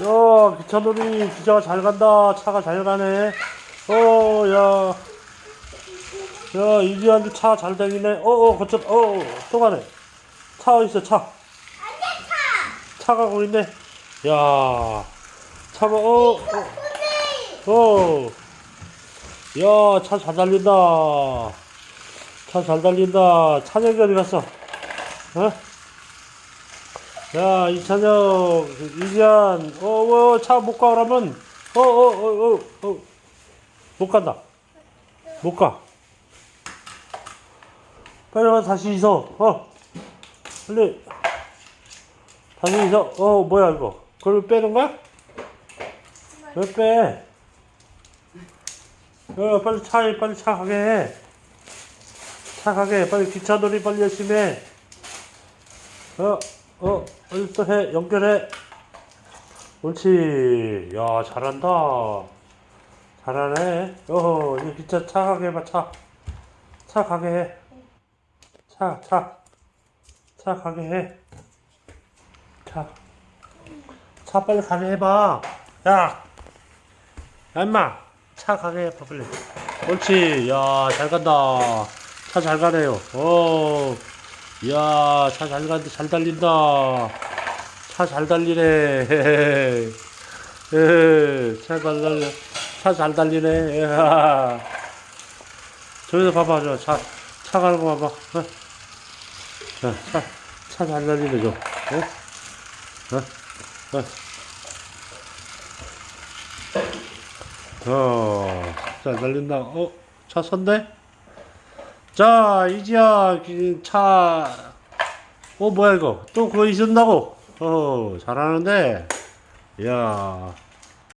야, 기차놀이 기차가 잘 간다. 차가 잘 가네. 어, 야. 야, 이지한도 차잘 다니네. 어, 어, 거쳐, 어, 어, 또 가네. 차 어딨어, 차. 차 가고 있네. 야, 차가, 어, 어, 어. 야, 차 잘 달린다. 차 잘 달린다. 찬혁이 어디 갔어? 어? 야, 이찬혁, 이지한, 어, 어, 차 못 가, 그러면, 어, 어, 어, 어, 어, 못 간다. 못 가. 빨리 와, 다시 있어. 어, 빨리. 다시 있어. 어, 뭐야, 이거. 그걸 왜 빼는 거야? 왜 빼? 어, 빨리 차에, 빨리 차 가게 해. 차 가게 해. 빨리 기차놀이 빨리 열심히 해. 어, 어, 또 해, 연결해. 옳지. 야, 잘한다. 잘하네. 어, 이제 기차 차 가게 해봐, 차. 차 가게 해. 차, 차. 차 가게 해. 차. 차 빨리 가게 해봐. 야. 야, 임마. 차 가게 해봐, 빨리. 옳지. 야, 잘 간다. 차 잘 가네요. 어. 이야, 차 잘 간다, 잘 달린다. 차 잘 달리네. 헤헤. 차잘 달려. 차 잘 달리네. 저기서 봐봐, 저 차, 차 가는 거 봐봐. 어? 자, 차, 차 잘 달리네, 저. 어? 어? 어? 어, 잘 달린다. 어? 차 선대? 자, 이지야, 그 차, 어, 뭐야, 이거? 또 그거 있었다고? 어, 잘하는데? 이야,